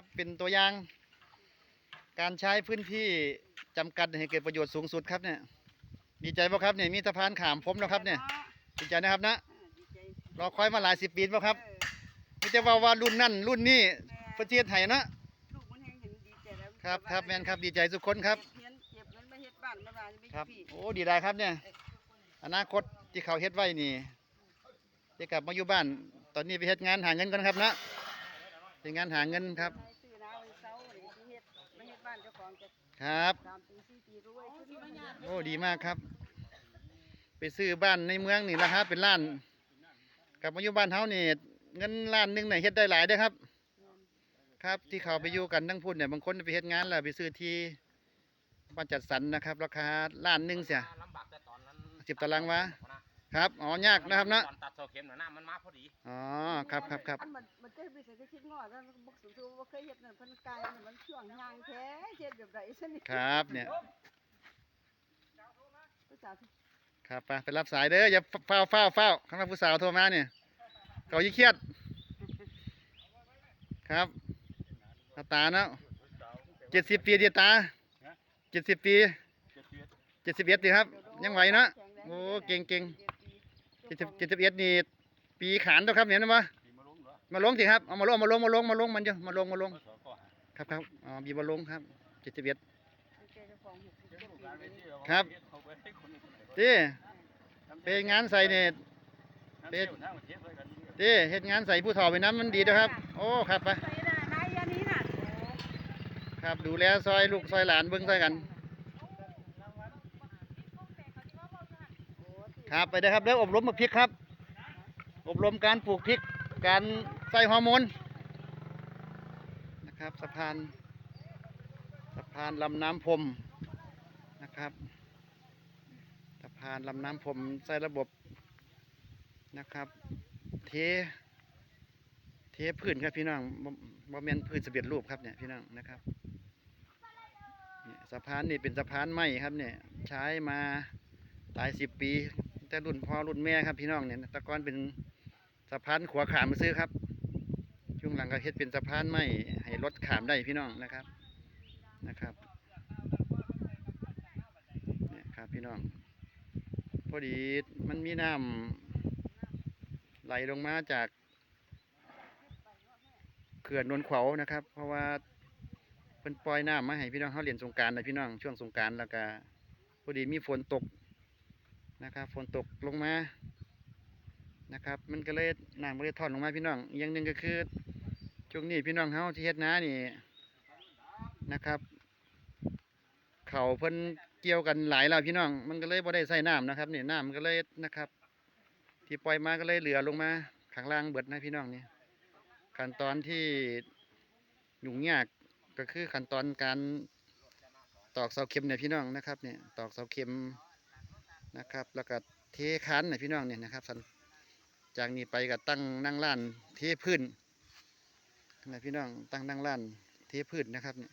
ครับเป็นตัวอย่าง การใช้พื้นที่จำกัดให้เกิดประโยชน์สูงสุดครับเนี่ยดีใจป่ะครับเนี่ยมีสะพานขามผมแล้วครับเนี่ยดีใจนะครับนะดีใจรอคอยมาหลายสิบปีป่ะครับเออมีแต่ว่าว่ารุ่นนั่นรุ่นนี้แม่ประเทศไทยนะลูกมันแห้งเห็นดีใจแล้วครับครับแมนครับดีใจทุกคนครับเฮ็ดเก็บเงินมาเฮ็ดบ้านมาบ้านไม่ครับพี่โอ้ดีได้ครับเนี่ยอนาคตที่เขาเฮ็ดไว้นี่จะกลับมาอยู่บ้าน ตอนนี้ไปเฮ็ดงานหาเงินกันครับนะเป็นงานหาเงินครับ องจะครับตามปีสี่ปีรวยขึ้นมาเนี่ยโอ้ดีมากครับ ไปซื้อบ้านในเมืองนี่ราคาเป็นล้านกลับมาอยู่บ้านเฮานี่เงินล้านหนึงเนี่ยเฮ็ดได้หลายเด้อครับ ครับ ที่เขาไปอยู่กันทั้งพุ่นเนี่ยบางคนไปเฮ็ดงานแล้วไปซื้อที่บ้านจัดสรรนะครับ ราคาล้านหนึงเสียลำบากแต่ตอนนั้นสิบตารางวา ครับอ๋อยากนะครับนะตอนตัดเสาเข็มน่ะน้ำมันมาพอดีอ๋อครับครับครับอันมันมันจะไปใส่กระชิดงอแล้วบ่สูงสูงบ่เคยเฮ็ดนั่นเพิ่นกายมันช่วงยางแท้เฮ็ดแบบใดซั่นนี่ครับเนี่ยภาษาครับไปไปรับสายเด้ออย่าเฝ้าเฝ้าเฝ้าข้างหน้าผู้สาวโทรมาเนี่ยเขายิ่งเครียด ครับตาตาเนาะเจ็ดสิบปีเดียตาเจ็ดสิบปีเจ็ดสิบเอ็ดดีครับ ยังไหวเนาะโอ้เก่งเก่ง เจ็ดสิบเจ็ดสิบเอ็ดนี่ปีขานตัวครับเนี่ยนะวะมาลงสิครับเอามาลงมาลงมาลงมาลงมันเยอะมาลงมาลงครับครับอ๋อบีมาลงครับเจ็ดสิบเอ็ดครับที่ไปงานใส่เนี่ยที่เฮ็ดงานใส่ผู้เฒ่าไปน้ำมันดีนะครับ โอ้ครับไปใส่น่ะนายอันนี้น่ะครับดูแลซอยลูกซอยหลานเบิ่งซอยกัน ครับไปเด้ครับเด้ออบรมมาพริกครับ อบรมการปลูกพริก การใส่ฮอร์โมนนะครับสะพานสะพานลำน้ำพรมนะครับสะพานลำน้ำพรมใส่ระบบนะครับ เทเทพื้นครับพี่น้องบ่บ่แม่นพื้นสำเร็จรูปครับเนี่ยพี่น้องนะครับสะพานนี่เป็นสะพานไม้ครับเนี่ยใช้มาหลายสิบปี แต่รุ่นพ่อรุ่นแม่ครับพี่น้องเนี่ยตะกอนเป็นสะพานขวาขามมาซื้อครับ ช่วงหลังก็เฮ็ดเป็นสะพานไม้ให้รถขามได้พี่น้องนะครับนะครับเนี่ยครับพี่น้องพอดีมันมีน้ำไหลลงมาจากเขื่อนนวลขาวนะครับ เพราะว่าเพิ่นปล่อยน้ำมาให้พี่น้องเขาเรียนสงการนะพี่น้องช่วงสงการแล้วก็พอดีมีฝนตก นะครับฝนตกลงมานะครับ มันก็เลยน้ำก็เลยทอดลงมาพี่น้องอย่างหนึ่งก็คือช่วงนี้พี่น้องเฮาที่เฮ็ดนานี่นะครับเขาเพิ่นเกี่ยวกันหลายแล้วพี่น้อง มันก็เลยบ่ได้ใส่น้ำนะครับนี่น้ำมันก็เลยนะครับ ที่ปล่อยมาก็เลยเหลือลงมาข้างล่างเบิดนะพี่น้องนี่ขั้นตอนที่ยุ่งยากก็คือขั้นตอนการตอกเสาเข็มเนี่ยพี่น้องนะครับเนี่ยตอกเสาเข็ม นะครับ แล้วก็เทคันนะพี่น้องเนี่ยนะครับสันจากนี้ไปก็ตั้งนั่งล้านเทพื้นนะพี่น้องตั้งนั่งล้านเทพื้นนะครับเนี่ย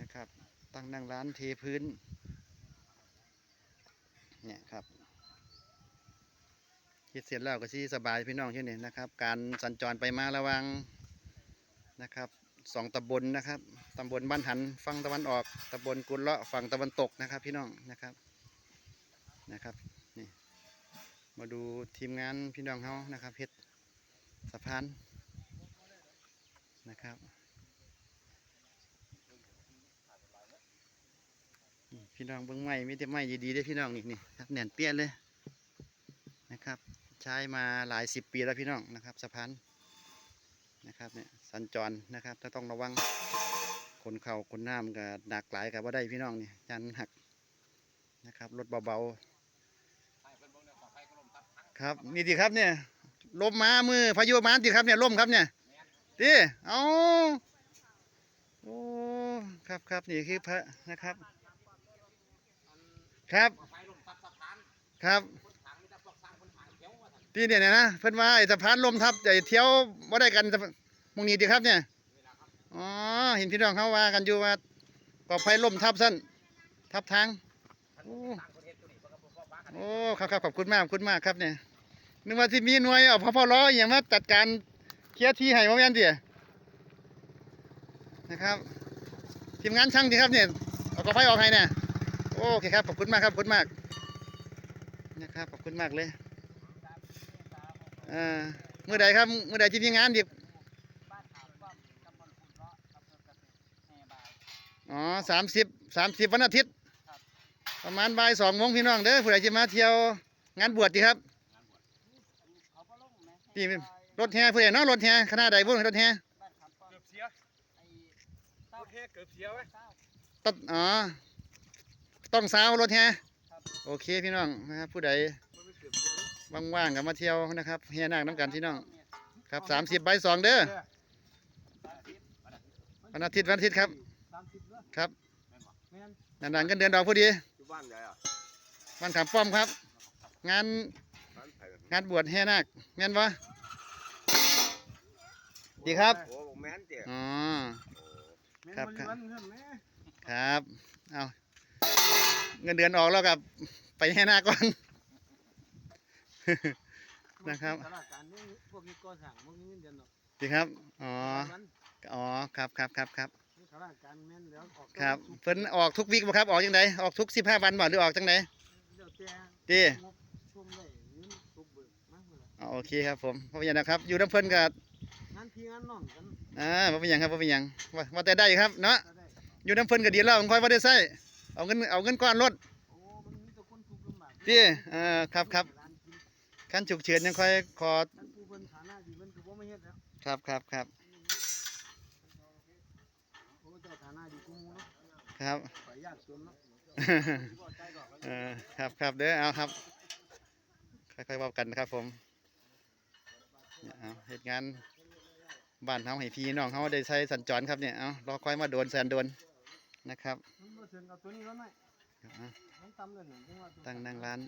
นะครับ ตั้งนั่งร้านเทพื้นเนี่ยครับเฮ็ดเสร็จแล้วก็สิสบายพี่น้องเช่นนี้นะครับ การสัญจรไปมาระวังนะครับสองตำบลนะครับตำบลบ้านหันฝั่งตะวันออกตำบลกุลเลาะฝั่งตะวันตกนะครับ พี่น้องนะครับ นะครับนี่มาดูทีมงานพี่น้องเขานะครับเฮ็ดสะพานนะครับพี่น้องเบิ้งไม้มีแต่ไม้ดีๆได้พี่น้องนี่นี่ครับแน่นเปี้ยเลยนะครับ ใช้มาหลายสิบปีแล้วพี่น้องนะครับสะพานนะครับเนี่ยสัญจรนะครับถ้าต้องระวังคนเข่าคนน้ำกับหนักหลายกับว่าได้พี่น้องนี่ยันหักนะครับรถเบาๆ ครับนี่ดีครับเนี่ยลมมามือพายุมาดีครับเนี่ยลมครับเนี่ยดีเอาโอ้ครับครับนี่คือพระนะครับ ครับครับที่เนี่ยนะเพิ่นว่าไอ้สะพานลมทับไอ้เที่ยวว่าได้กันมองนี้ดีครับเนี่ยอ๋อเห็นพี่น้องเขาว่ากันอยู่ว่าปลอดภัยลมทับสั้นทับทางโอ้โอ้ครับครับขอบคุณมากขอบคุณมากครับเนี่ย นึกว่าที่มีหน่วยเอาพอพอล้ออย่างมาจัดการเคลียร์ที่ให้มาแม่นเดียนะครับทีมงานช่างดีครับเนี่ยเอากระไฟออกให้เนี่ยโอเคครับขอบคุณมากครับขอบคุณมากนะครับขอบคุณมากเลยอ่าเมื่อใดครับเมื่อใดที่มีงานดิบ้านขามป้อมตำบลขุนเลาะอำเภอกเกษตรแห่บายอ๋อสามสิบสามสิบวันอาทิตย์ประมาณบ่ายสองโมงพี่น้องเด้อผู้ใดจะมาเที่ยวงานบวชดีครับ ลงไหมพี่รถแห่ผู้ใดเนาะรถแห่คณะใดบุ้รถแห่บ้านขามป้อมเกือบเสียไอ้เต้าโอเคเกือบเสียไว้เต้าต้นอ๋อต้องสาวรถแห่ครับโอเคพี่น้องนะครับผู้ใดมันไม่เกือบเสียแล้วว่างๆก็มาเที่ยวนะครับแห่นาคน้ำกันพี่น้องครับสามสิบใบายสองเด้อวันอาทิตย์วันอาทิตย์ครับสามสิบเด้อครับแม่นนานๆกันเดือนดอกพอดีอยู่บ้านใหญ่อะวันขามป้อมครับ งานบ้านไผ่ งานบวชแห่นาคแม่นปะดีครับโอ้แม่นเจ๋อ๋อแม่นครับบริวันเพิ่นแม่ครับเอาเงินเดือนออกแล้วกับไปแห่นาคก่อน นะครับสถานการณ์นี้พวกนี้ก่อสร้างพวกนี้เงินเดือนดอกดีครับ อ๋อวันอ๋อ ครับครับครับครับนี่สถานการณ์แม่นแล้วออกครับเพิ่นออกทุกวีคบ่ครับ ออกจังไดออกทุกสิบห้าวันบ่หรือออกจังไดเดี๋ เมื่อไหร่อ๋อโอเคครับผมบ่เป็นหยังนะครับ อยู่น้ำเพิ่นก็งานพี่งานน้องกันอ่าบ่เป็นหยังครับบ่เป็นหยังว่าว่าแต่ได้ครับเนาะก็ได้ อยู่น้ำเพิ่นก็ดีแล้วผมค่อยบ่ได้ใช้เอาเงินเอาเงินก้อนรถโอ้มันมีแต่คนทุกข์ลำบากดีเอ่าครับครับร้านกินขั้นฉุกเฉินยังค่อยขอท่านผู้เพิ่นฐานะดีเพิ่นก็บ่มาเฮ็ดแล้วครับครับครับโอ้เจ้าฐานะดีกูมูเนาะครับขออนุญาตจนเนาะเออครับครับเด้อเอาครับ ค่อยๆเว้ากันนะครับผม เนี่ยเอาเหตุงานบ้านเฮาให้พี่น้องเฮาได้ใช้สัญจรครับเนี่ยเอารอคอยมาโดนแสนโดนนะครับมันบ่ถึงกับตัวนี้แล้วหน่อยเอามันต่ำเลยนี่จังว่าตัวตั้งนั่งร้าน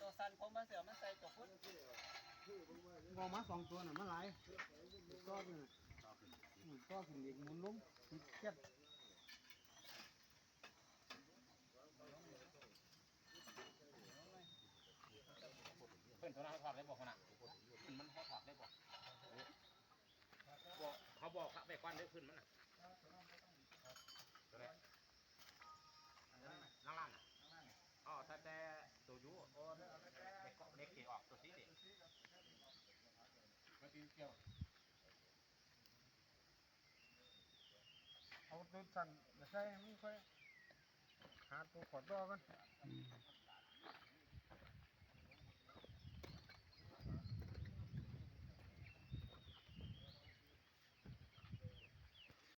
ตัวสันผมมาเสือมันใส่ตัวพุ่นบ่มาสองตัวน่ะมันหลายต่อไปน่ะอืมต่อขึ้นอีกหมุนลงอีกเจ็ด เพื่อนตัวนั้นเขาถอดได้บอกคนน่ะมันเขาถอดได้บอกบอกเขาบอกครับ ไปควันได้ขึ้นมันน่ะตัวไหนนั่งล่างอ๋อแต่แต่ตัวยูโอ้เด็กเกาะเด็กเกี่ออกตัวสีเด็กมาตีเกี่ยวเอาตัวสั่นใส่ไมันค่อยหาตัวขอดต่อกัน